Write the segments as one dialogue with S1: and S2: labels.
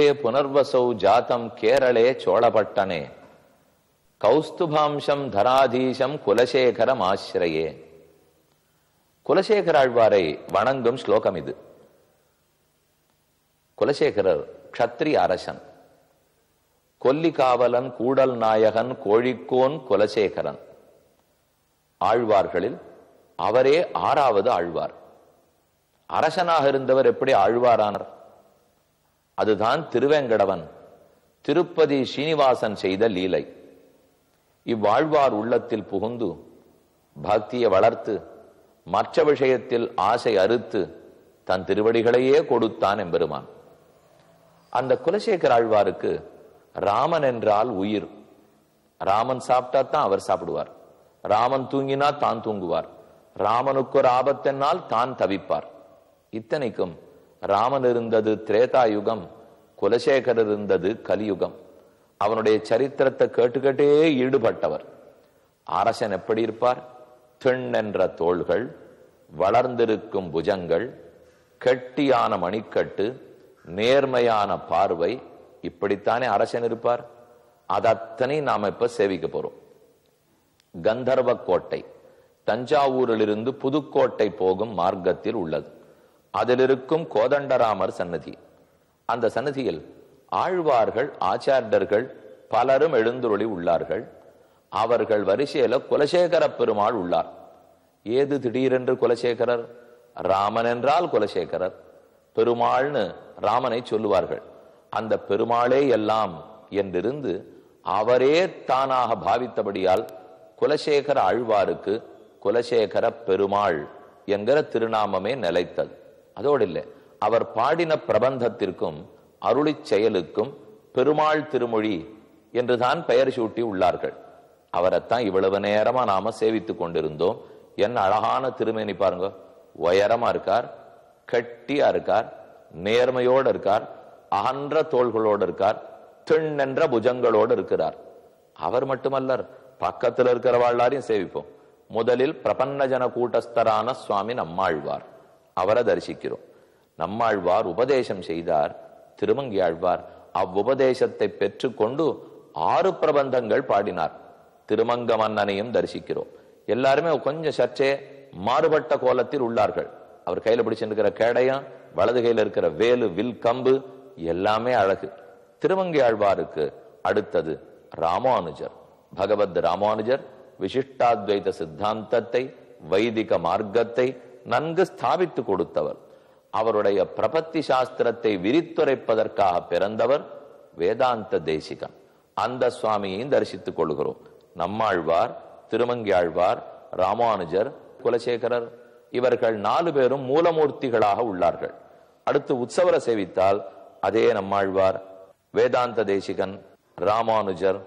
S1: கும்பே புனர்வசௌ ஜாத்தம் கேரளே சோழபட்டனே கௌஸ்துபாம்சம் தராதீசம் குலசேகரம் ஆசிரியே குலசேகர ஆழ்வாரை வணங்கும் ஸ்லோகம் இது குலசேகரர் க்ஷத்ரிய அரசன் கொல்லிகாவலன் கூடல் நாயகன் கோழிக்கோன் குலசேகரன் ஆழ்வார்களில் அவரே ஆறாவது ஆழ்வார் அரசனாக இருந்தவர் எப்படி ஆழ்வாரானார் அதுதான் திருவேங்கடவன். திருப்பதி ஸ்ரீனிவாசன் செய்த லீலை. இவ்வாழ்வார் உள்ளத்தில் புகுந்து பக்தியை வளர்த்து மற்ற விஷயத்தில் ஆசை அறுத்து தன் திருவடிகளையே கொடுத்தான் எம்பெருமான். அந்த குலசேகர் ஆழ்வாருக்கு ராமன் என்றால் உயிர். ராமன் சாப்பிட்டா தான் அவர் சாப்பிடுவார். ராமன் தூங்கினா தான் தூங்குவார். ராமனுக்கு ஒரு ஆபத்தென்னால் தான் தவிப்பார். இத்தனைக்கும் ராமன் இருந்தது திரேதா யுகம் குலசேகர் இருந்தது கலியுகம். அவனுடைய சரித்திரத்தை கேட்டுக்கிட்டே ஈடுபட்டவர். அரசன் எப்படி இருப்பார்? திண்ணென்ற தோள்கள் வளர்ந்திருக்கும் புஜங்கள் கெட்டியான மணிக்கட்டு நேர்மையான பார்வை இப்படித்தானே அரசன் இருப்பார்? அதத்தனை நாம் இப்ப சேவிக்க போறோம். கந்தர்வ கோட்டை தஞ்சாவூரிலிருந்து புதுக்கோட்டை போகும் மார்க்கத்தில் உள்ளது. அதில் இருக்கும் கோதண்டராமர் சன்னதி அந்த சன்னதியில் ஆழ்வார்கள் ஆச்சாரியர்கள் பலரும் எழுந்துருளி உள்ளார்கள். அவர்கள் வரிசையில குலசேகர பெருமாள் உள்ளார். ஏது திடீரென்று குலசேகரர்? ராமன் என்றால் குலசேகரர். பெருமாள்னு ராமனை சொல்லுவார்கள். அந்த பெருமாளே எல்லாம் என்றிருந்து அவரே தானாக பாவித்தபடியால் குலசேகர ஆழ்வாருக்கு குலசேகர பெருமாள் என்கிற திருநாமமே நிலைத்தது. அதோடு இல்லை அவர் பாடின பிரபந்தத்திற்கும் அருளி செயலுக்கும் பெருமாள் திருமொழி என்றுதான் பெயர் சூட்டி உள்ளார்கள். அவரைத்தான் இவ்வளவு நேரமா நாம சேவித்துக் கொண்டிருந்தோம். என்ன அழகான திருமேனி பாருங்க. உயரமா இருக்கார் கட்டியா இருக்கார் நேர்மையோடு இருக்கார் அகன்ற தோள்களோடு இருக்கார் திண்ணென்ற புஜங்களோடு இருக்கிறார். அவர் மட்டுமல்லர் பக்கத்தில் இருக்கிறவாழ்லாரையும் சேவிப்போம். முதலில் பிரபன்னஜன கூட்டஸ்தரான சுவாமி நம்மாழ்வார். அவரை தரிசிக்கிறோம். நம்மாழ்வார் உபதேசம் செய்தார் திருமங்கியாழ்வார் அவ்வுபதேசத்தை பெற்றுக்கொண்டு ஆறு பிரபந்தங்கள் பாடினார். திருமங்க மன்னனையும் தரிசிக்கிறோம். எல்லாருமே கொஞ்சம் சற்றே மாறுபட்ட கோலத்தில் உள்ளார்கள். அவர் கையில பிடிச்சிருக்கிற கேடயம் வலது கையில இருக்கிற வேலு வில் கம்பு எல்லாமே அழகு. திருமங்கை ஆழ்வாருக்கு அடுத்தது ராமானுஜர். பகவத் ராமானுஜர் விசிஷ்டாத்வைத சித்தாந்தத்தை வைதிக மார்க்கத்தை நன்கு ஸ்தாபித்து கொடுத்தவர். அவருடைய பிரபத்தி சாஸ்திரத்தை விரித்துரைப்பதற்காக பிறந்தவர் வேதாந்த தேசிகன். அந்த சுவாமியையும் தரிசித்துக் கொள்கிறோம். நம்மாழ்வார் திருமங்கியாழ்வார் ராமானுஜர் குலசேகரர் இவர்கள் நாலு பேரும் மூலமூர்த்திகளாக உள்ளார்கள். அடுத்து உற்சவரை சேவித்தால் அதே நம்மாழ்வார் வேதாந்த தேசிகன் ராமானுஜர்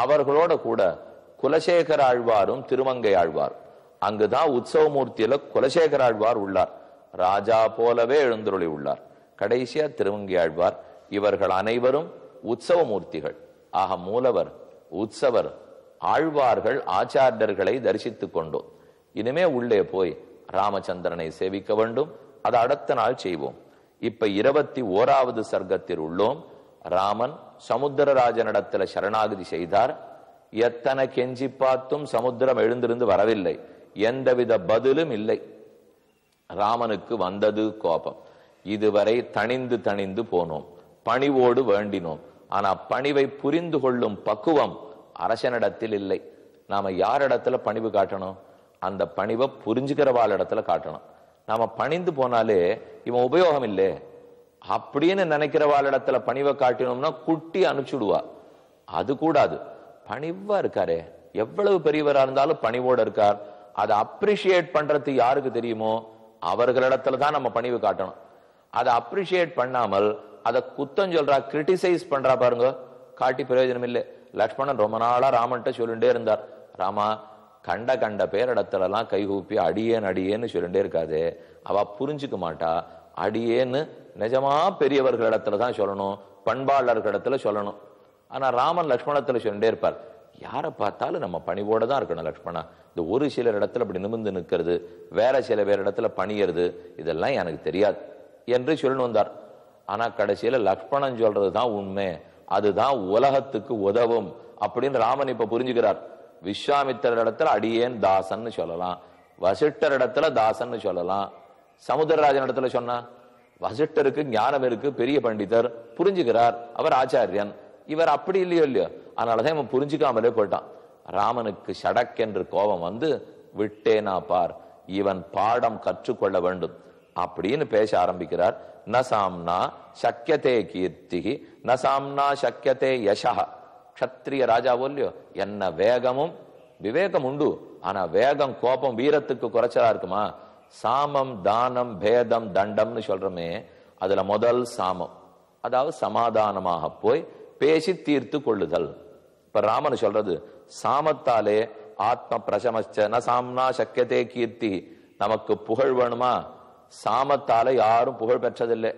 S1: அவர்களோட கூட குலசேகர ஆழ்வாரும் திருமங்கை ஆழ்வார் அங்குதான் உற்சவமூர்த்தியில குலசேகராழ்வார் உள்ளார். ராஜா போலவே எழுந்துருளி உள்ளார். கடைசியா திருவங்கி ஆழ்வார் இவர்கள் அனைவரும் உற்சவமூர்த்திகள். ஆக மூலவர் உற்சவர் ஆழ்வார்கள் ஆச்சாரியர்களை தரிசித்துக் கொண்டோம். இனிமே உள்ளே போய் ராமச்சந்திரனை சேவிக்க வேண்டும். அதை அடுத்த நாள் செய்வோம். இப்ப இருபத்தி ஓராவது சர்க்கத்தில் உள்ளோம். ராமன் சமுத்திரராஜனிடத்துல சரணாகதி செய்தார். எத்தனை கெஞ்சி பார்த்தும் சமுத்திரம் எழுந்திருந்து வரவில்லை. எந்தவித பதிலும் இல்லை. ராமனுக்கு வந்தது கோபம். இதுவரை தணிந்து தணிந்து போனோம். பணிவோடு வேண்டினோம். ஆனா பணிவை புரிந்து கொள்ளும் பக்குவம் அரசனிடத்தில் இல்லை. நாம யாரிடத்துல பணிவு காட்டணும்? அந்த பணிவை புரிஞ்சுக்கிறவாள் இடத்துல காட்டணும். நாம பணிந்து போனாலே இவன் உபயோகம் இல்லை. அப்படின்னு நினைக்கிறவாள் இடத்துல பணிவை காட்டினோம்னா குட்டி அனுப்பிச்சுடுவா. அது கூடாது. பணிவா இருக்காரே. எவ்வளவு பெரியவரா இருந்தாலும் பணிவோட இருக்கார். அதை அப்ரிஷியேட் பண்றது யாருக்கு தெரியுமோ அவர்களிடத்துல தான் நம்ம பணிவு காட்டணும். அதை அப்ரிஷியேட் பண்ணாமல் அதை குத்தம் சொல்றா கிரிட்டிசைஸ் பண்றா பாருங்க காட்டி பிரயோஜனம் இல்லை. லக்ஷ்மணன் ரொம்ப நாளா ராமன்ட்ட சொல்லிட்டே இருந்தார். ராமா கண்ட கண்ட பேரிடத்துலலாம் கைகூப்பி அடியேன் அடியேன்னு சொல்லிட்டே இருக்காது. அவ புரிஞ்சுக்க மாட்டா. அடியேன்னு நிஜமா பெரியவர்களிடத்துல தான் சொல்லணும் பண்பாளர்களிடத்துல சொல்லணும். ஆனா ராமன் லக்ஷ்மணத்துல சொல்லிட்டே இருப்பார். யாரை பார்த்தாலும் நம்ம பணிவோட தான் இருக்கணும் லக்ஷ்மணா. இந்த ஒரு சிலர் இடத்துல இப்படி நிமிர்ந்து நிற்கிறது வேற சில பேர் இடத்துல பணியறது இதெல்லாம் எனக்கு தெரியாது என்று சொல்லி வந்தார். ஆனால் கடைசியில் லக்ஷ்மணன் சொல்றது தான் உண்மை. அதுதான் உலகத்துக்கு உதவும் அப்படின்னு ராமன் இப்ப புரிஞ்சுக்கிறார். விஸ்வாமித்தர் இடத்துல அடியேன் தாசன்னு சொல்லலாம். வசிட்டர் இடத்துல தாசன்னு சொல்லலாம். சமுதரராஜன் இடத்துல சொன்னா வசிட்டருக்கு ஞானம் இருக்கு பெரிய பண்டிதர் புரிஞ்சுக்கிறார். அவர் ஆச்சாரியன். இவர் அப்படி இல்லையோ இல்லையோ? அதனாலதான் இவன் புரிஞ்சுக்காமலே போயிட்டான். ராமனுக்கு சடக்கென்று கோபம் வந்து விட்டேனா பார் இவன் பாடம் கற்றுக்கொள்ள வேண்டும். அப்படின்னு பேச ஆரம்பிக்கிறார். நசாம்னா சக்கியதே ந நசாம்னா சக்கியதே யசா க்ஷத்ரிய ராஜாவோ இல்லையோ என்ன வேகமும் விவேகம் உண்டு. ஆனா வேகம் கோபம் வீரத்துக்கு குறைச்சலா இருக்குமா? சாமம் தானம் பேதம் தண்டம்னு சொல்றோமே அதுல முதல் சாமம். அதாவது சமாதானமாக போய் பேசி தீர்த்து கொள்ளுதல். இப்ப ராமன் சொல்றது சாமத்தாலே ஆத்ம பிரசமச்ச ந சாம்னா சக்கியதே கீர்த்தி. நமக்கு புகழ் வேணுமா? சாமத்தால யாரும் புகழ் பெற்றதில்லை.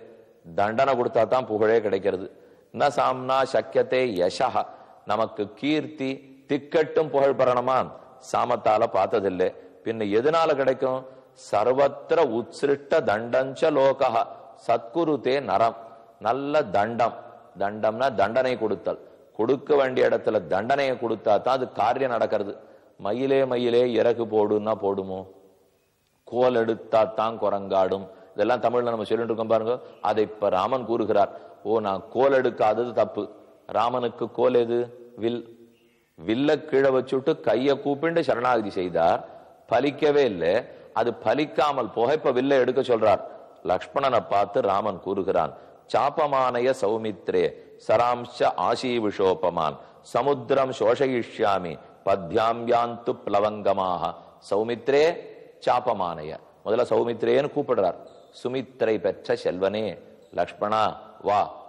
S1: தண்டனை கொடுத்தா தான் புகழே கிடைக்கிறது. ந சாம்னா சக்கியத்தே யசா நமக்கு கீர்த்தி திக்கட்டும் புகழ் பெறணுமா? சாமத்தால பார்த்ததில்லை. பின்ன எதனால கிடைக்கும்? சர்வத்திர உத்சிருஷ்ட தண்டஞ்ச லோகா சத்குருதே நரம். நல்ல தண்டம். தண்டம்னா தண்டனை கொடுத்தல். கொடுக்க வேண்டிய இடத்துல தண்டனையை கொடுத்தா தான் அது காரியம் நடக்கிறது. மயிலே மயிலே இறகு போடுன்னா போடுமோ? கோல் எடுத்தா தான் குரங்காடும். இதெல்லாம் தமிழ்ல நம்ம சொல்லிட்டு இருக்கோம் பாருங்க. அதை இப்ப ராமன் கூறுகிறார். ஓ நான் கோல் எடுக்காதது தப்பு. ராமனுக்கு கோல் எது? வில். வில்ல கீழே வச்சுட்டு கையை கூப்பிண்டு சரணாகதி செய்தார். பலிக்கவே இல்லை. அது பலிக்காமல் போக இப்ப வில்ல எடுக்க சொல்றார். லக்ஷ்மணனை பார்த்து ராமன் கூறுகிறான். சாப்பமானய சௌமித்ரே சராம்ச ஆசீவிஷோபமான். சமுத்திரம் சோஷயிஷ்யாமி பத்யாம்யாந்து பிளவங்கமாக. சௌமித்ரே சாபமானைய. முதல்ல சௌமித்ரேன்னு கூப்பிடுறார். சுமித்ரை பெற்ற செல்வனே லக்ஷ்மணா வா.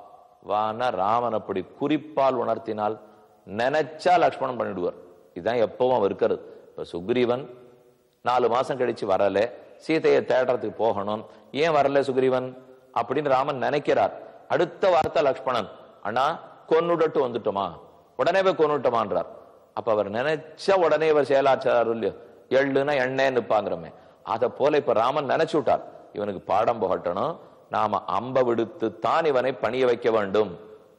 S1: வான ராமன் அப்படி குறிப்பால் உணர்த்தினால் நினைச்சா லக்ஷ்மணன் பண்ணிடுவார். இதுதான் எப்பவும் அவர் இருக்கிறது இப்ப சுக்ரீவன் நாலு மாசம் கழிச்சு வரல. சீதையை தேடுறதுக்கு போகணும். ஏன் வரல சுக்ரீவன்? அப்படின்னு ராமன் நினைக்கிறார். அடுத்த வார்த்தை லக்ஷ்மணன். அண்ணா கொன்னுடட்டு வந்துட்டோமா? உடனே போய் கொன்னுட்டோமான்றார். அப்ப அவர் நினைச்ச உடனே இவர் செயலாச்சார் இல்லையோ? எள்ளுனா எண்ணெய் நிற்பாங்கிறமே அதை போல இப்ப ராமன் நினைச்சு விட்டார். இவனுக்கு பாடம் புகட்டணும். நாம அம்ப விடுத்து தான் இவனை பணிய வைக்க வேண்டும்.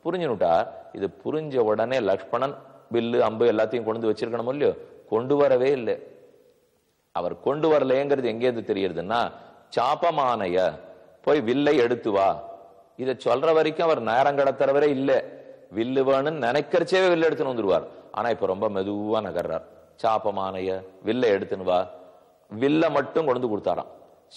S1: புரிஞ்சுனுட்டார் இது புரிஞ்ச உடனே லக்ஷ்மணன் வில்லு அம்பு எல்லாத்தையும் கொண்டு வந்து வச்சிருக்கணும் இல்லையோ? கொண்டு வரவே இல்லை. அவர் கொண்டு வரலையேங்கிறது எங்கேருந்து தெரியுதுன்னா சாப்பமானைய போய் வில்லை எடுத்து வா. இதை சொல்ற வரைக்கும் அவர் நேரம் கடத்துறவரே இல்லை. வில்லு வேணும்னு நினைக்கிறச்சே வில்லு எடுத்துன்னு வந்துருவார். ஆனா இப்ப ரொம்ப மெதுவா நகர்றார். சாப்பமானைய வில்லை எடுத்துன்னு வா. வில்ல மட்டும் கொண்டு வந்து கொடுத்தாராம்.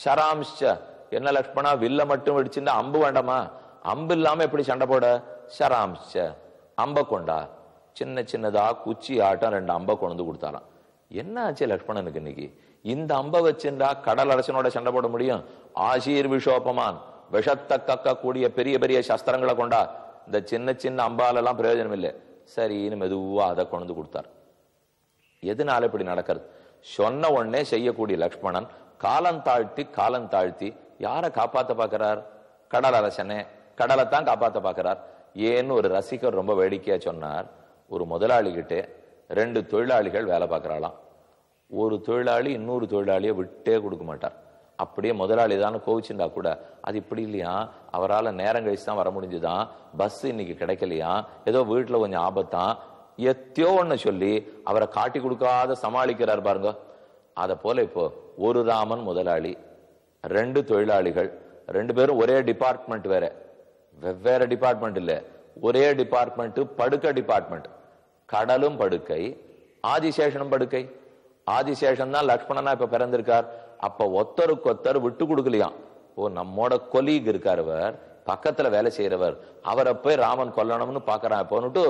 S1: ஷராம்ஷ என்ன லக்ஷ்மணா வில்ல மட்டும் வெடிச்சுன்னா அம்பு வேண்டாமா? அம்பு இல்லாம எப்படி சண்டை போட? ஷராம்ஷ அம்ப கொண்டா. சின்ன சின்னதா குச்சி ஆட்டம் ரெண்டு அம்ப கொண்டு கொடுத்தாராம். என்ன ஆச்சு லக்ஷ்மணனுக்கு இன்னைக்கு? இந்த அம்ப வச்சிருந்தா கடல் அரசனோட சண்டை போட முடியும்? ஆசீர் விஷோபமான் விஷத்தை கக்க கூடிய பெரிய பெரிய சஸ்திரங்களை கொண்டா இந்த சின்ன சின்ன அம்பாலெல்லாம் பிரயோஜனம் இல்லை சரின்னு மெதுவா அதை கொண்டு வந்து கொடுத்தார். எதனால இப்படி நடக்கிறது? சொன்ன உடனே செய்யக்கூடிய லக்ஷ்மணன் காலம் தாழ்த்தி காலம் தாழ்த்தி யாரை காப்பாத்த பாக்குறார் கடல் அரசனே கடலை தான் காப்பாற்ற பாக்குறார் ஏன்னு ஒரு ரசிகர் ரொம்ப வேடிக்கையாக சொன்னார். ஒரு முதலாளிகிட்டே ரெண்டு தொழிலாளிகள் வேலை பார்க்குறாளாம். ஒரு தொழிலாளி இன்னொரு தொழிலாளியை விட்டே கொடுக்க மாட்டார். அப்படியே முதலாளி தானே கோவிச்சுண்டா கூட அது இப்படி இல்லையா? அவரால் நேரம் கழிச்சு தான் வர முடிஞ்சுதான் பஸ் இன்னைக்கு கிடைக்கலையா? ஏதோ வீட்டில் கொஞ்சம் ஆபத்தான் எத்தையோ ஒன்று சொல்லி அவரை காட்டி கொடுக்காத சமாளிக்கிறார் பாருங்க. அதை போல இப்போ ஒரு ராமன் முதலாளி ரெண்டு தொழிலாளிகள் ரெண்டு பேரும் ஒரே டிபார்ட்மெண்ட் வேற. வெவ்வேறு டிபார்ட்மெண்ட் இல்லை. ஒரே டிபார்ட்மெண்ட் படுக்கை டிபார்ட்மெண்ட் கடலும் படுக்கை ஆதிசேஷனும் படுக்கை. ஆதிசேஷன் தான் லக்ஷ்மணனா இப்ப பிறந்திருக்கார். அப்ப ஒத்தருக்கு ஒத்தர் விட்டு கொடுக்கலையாம். ஓ நம்மோட கொலீக் இருக்கார் அவர் பக்கத்துல வேலை செய்யறவர் அவரை போய் ராமன் கொல்லணும்னு பாக்குறான். போனுட்டு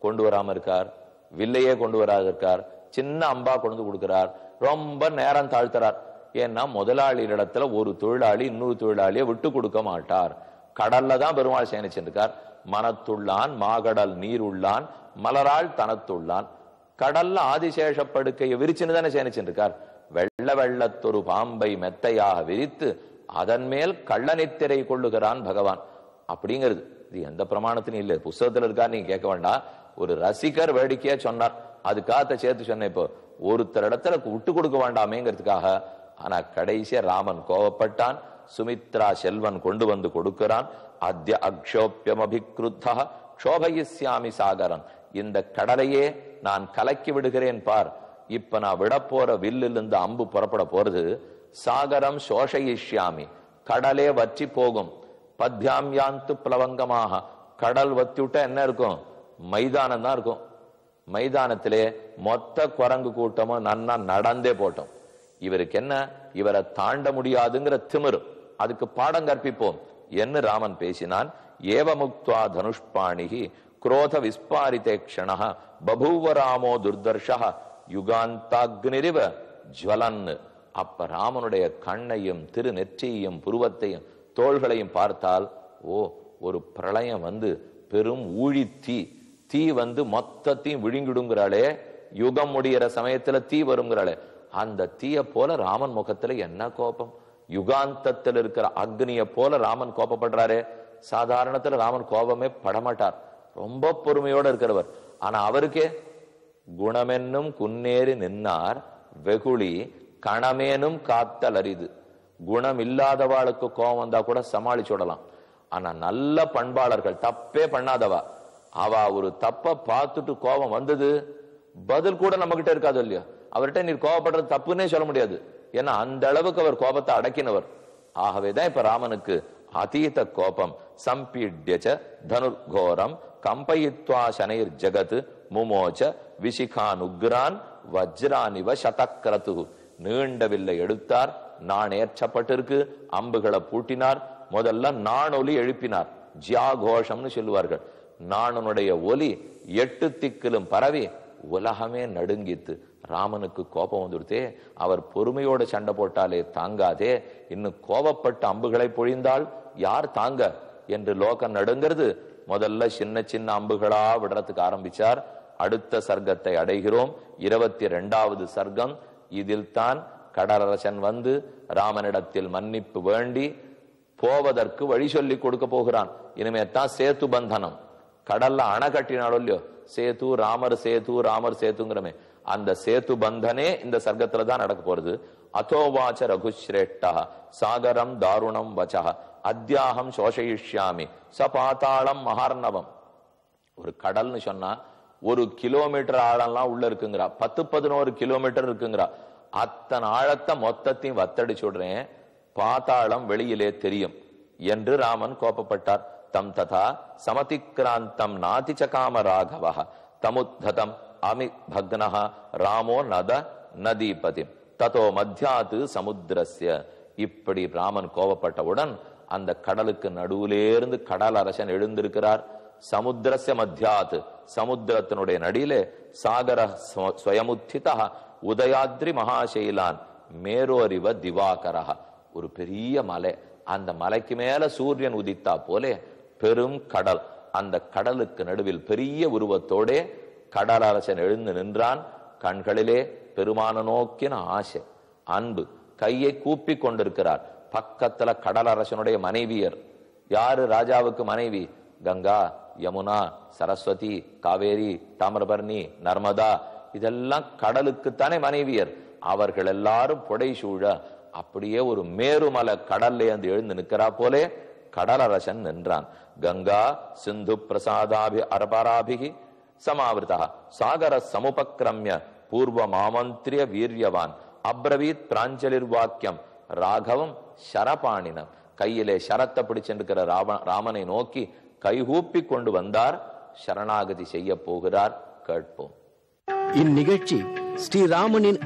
S1: கொண்டு வராம இருக்கார். வில்லையே கொண்டு வராது இருக்கார். சின்ன அம்பா கொண்டு கொடுக்கிறார். ரொம்ப நேரம் தாழ்த்துறார். ஏன்னா முதலாளியிடத்துல ஒரு தொழிலாளி இன்னொரு தொழிலாளியை விட்டு கொடுக்க மாட்டார். கடல்ல தான் பெருமாள் சேனிச்சிருக்கார் மனத்துள்ளான் மாகடல் நீர் உள்ளான் மலரால் தனத்துள்ளான். கடல்ல ஆதிசேஷ படுக்கையை விரிச்சுன்னு தானே சேனிச்சிருக்கார் வெள்ள வெள்ளத்தொரு பாம்பை மெத்தையாக விரித்து அதன் மேல் கள்ளநித்திரை கொள்ளுகிறான் பகவான். அப்படிங்கிறது. இது எந்த பிரமாணத்திலும் இல்லை. புஸ்தகத்தில் இருக்கா? நீங்க கேட்க வேண்டாம். ஒரு ரசிகர் வேடிக்கையா சொன்னார். அதுக்காக சேர்த்து சொன்னேன் இப்போ. ஒருத்தர் இடத்துல விட்டு கொடுக்க வேண்டாமேங்கிறதுக்காக. ஆனா கடைசியா ராமன் கோவப்பட்டான். சுமித்ரா செல்வன் கொண்டு வந்து கொடுக்கிறான். அத்திய அக்ஷோப்பியமபிக்ருத்த க்ஷோபயிஸ்யாமி சாகரன் இந்த கடலையே நான் கலக்கி விடுகிறேன் பார். இப்ப நான் விட போற வில்லிலிருந்து அம்பு புறப்பட போறது சாகரம் சோஷயிஷ்யாமி கடலே வற்றி போகும் பத்யாம் யாந்து பிளவங்கமாக கடல் வத்தி விட்டா என்ன இருக்கும்? மைதானம் தான் இருக்கும். மைதானத்திலே மொத்த குரங்கு கூட்டமும் நன்னா நடந்தே போட்டோம். இவருக்கு என்ன? இவரை தாண்ட முடியாதுங்கிற திமிரு. அதுக்கு பாடம் கற்பிப்போம். என்று ராமன் பேசினான். ஏவமுக்துவா தனுஷ்பாணிகி குரோத விஸ்பாரிதே க்ஷண பபூவ ராமோ துர்தர்ஷா யுகாந்தாக்னிரிவ ஜுவலன் அப்ப ராமனுடைய கண்ணையும் திருநெற்றியையும் புருவத்தையும் தோள்களையும் பார்த்தால் ஓ ஒரு பிரளயம் வந்து பெரும் ஊழி தீ தீ வந்து மொத்தத்தையும் விழுங்கிடுங்கிறாளே. யுகம் முடிகிற சமயத்துல தீ வருங்கிறாளே. அந்த தீய போல ராமன் முகத்துல என்ன கோபம்? யுகாந்தத்தில் இருக்கிற அக்னிய போல ராமன் கோபப்படுறாரே. சாதாரணத்துல ராமன் கோபமே படமாட்டார். ரொம்ப பொறுமையோட இருக்கிறவர். ஆனா அவருக்கே குணமென்னும் குன்னேறி நின்னார் வெகுளி கணமேனும் காத்தல் அரிது குணம் இல்லாதவாளுக்கு கோபம் வந்தா கூட சமாளிச்சு விடலாம். ஆனா நல்ல பண்பாளர்கள் தப்பே பண்ணாதவா? அவ ஒரு தப்ப பார்த்துட்டு கோபம் வந்தது. பதில் கூட நம்ம கிட்ட இருக்காது இல்லையா? அவர்கிட்ட நீர் கோபப்படுறது தப்புன்னே சொல்ல முடியாது. ஏன்னா அந்த அளவுக்கு அவர் கோபத்தை அடக்கினவர். ஆகவேதான் இப்ப ராமனுக்கு அதீத கோபம். சம்பீட்யச்ச தனுர்கோரம் கம்பயித்வா சனைர் ஜெகத் முமோச்ச விசிகானுக்ரான் வஜ்ரானிவ சதக்கரத்து நீண்ட வில்லை எடுத்தார் நான் ஏற்றப்பட்டிருக்கு அம்புகளை பூட்டினார் முதல்ல நாணொலி எழுப்பினார். ஜியா கோஷம்னு சொல்லுவார்கள். நாணனுடைய ஒலி எட்டு திக்கிலும் பரவி உலகமே நடுங்கித்து ராமனுக்கு கோபம் வந்துடுத்தே அவர் பொறுமையோட சண்டை போட்டாலே தாங்காதே இன்னும் கோபப்பட்ட அம்புகளை பொழிந்தால் யார் தாங்க? என்று லோகம் நடுங்கிறது முதல்ல சின்ன சின்ன அம்புகளா விடுறதுக்கு ஆரம்பிச்சார். அடுத்த சர்க்கத்தை அடைகிறோம். இருபத்தி ரெண்டாவது சர்க்கம். இதில் தான் கடலரசன் வந்து ராமனிடத்தில் மன்னிப்பு வேண்டி போவதற்கு வழி சொல்லி கொடுக்க போகிறான். இனிமே தான் சேத்து பந்தனம். கடல்ல அணை கட்டினாலும் இல்லையோ சேத்து ராமர் சேத்து ராமர் சேத்துங்கிறமே. அந்த சேத்து பந்தனே இந்த சர்க்கத்துல தான் நடக்க போறது. அதோவாச்ச ரகுஸ்ரேஷ்டா சாகரம் தாருணம் வச்சா அத்தியாகம் சோஷயிஷ்யாமி ச பாத்தாளம் மகார்ணவம். ஒரு கடல்னு சொன்னா ஒரு கிலோமீட்டர் ஆழம்லாம் உள்ள இருக்குங்கிறா. பத்து பதினோரு கிலோமீட்டர் இருக்குங்கிறா. அத்தனை ஆழத்தை மொத்தத்தையும் வத்தடிச்சு விடுறேன். பாத்தாளம் வெளியிலே தெரியும் என்று ராமன் கோபப்பட்டார். தம் ததா சமதிக்ராந்தம் நாதிச்சகாம ராகவ தமுத்ததம் அமி பக்னஹ ராமோ நத நதீபதி ததோ மத்தியாத்து சமுத்திரஸ்ய. இப்படி ராமன் கோபப்பட்டவுடன் அந்த கடலுக்கு நடுவிலேருந்து கடல் அரசன் எழுந்திருக்கிறார். சமுத்திரச மத்தியாத் சமுத்திரத்தினுடைய நடியிலே சாகர ஸ்வயமுத்திதா உதயாத்ரி மகாசைலான் மேரோரிவ திவாகரா ஒரு பெரிய மலை. அந்த மலைக்கு மேல சூரியன் உதித்தா போலே பெரும் கடல். அந்த கடலுக்கு நடுவில் பெரிய உருவத்தோடே கடலரசன் எழுந்து நின்றான். கண்களிலே பெருமான நோக்கின ஆசை. அன்பு. கையை கூப்பி கொண்டிருக்கிறார். பக்கத்துல கடலரசனுடைய மனைவியர். யாரு? ராஜாவுக்கு மனைவி. கங்கா யமுனா சரஸ்வதி காவேரி தாமிரபரணி நர்மதா இதெல்லாம் கடலுக்குத்தானே மனைவியர். அவர்கள் எல்லாரும் புடைசூழ அப்படியே ஒரு மேருமலை கடல்ல இருந்து எழுந்து நிற்கிறா போலே கடலரசன் நின்றான். கங்கா சிந்து பிரசாதாபி அரபராபிகி சமாவிருதா சாகர சமுபக்ரமிய பூர்வ மாமந்திரிய வீரியவான் அப்ரவீத் பிராஞ்சலிர் வாக்கியம் ராகவம் சரபாணினம் கையிலே ஷரத்தை பிடிச்சிருக்கிற ராம ராமனை நோக்கி கைகூப்பி கொண்டு வந்தார் சரணாகதி செய்ய போகிறார் கேட்போம்.
S2: இந்நிகழ்ச்சி ஸ்ரீராமனின்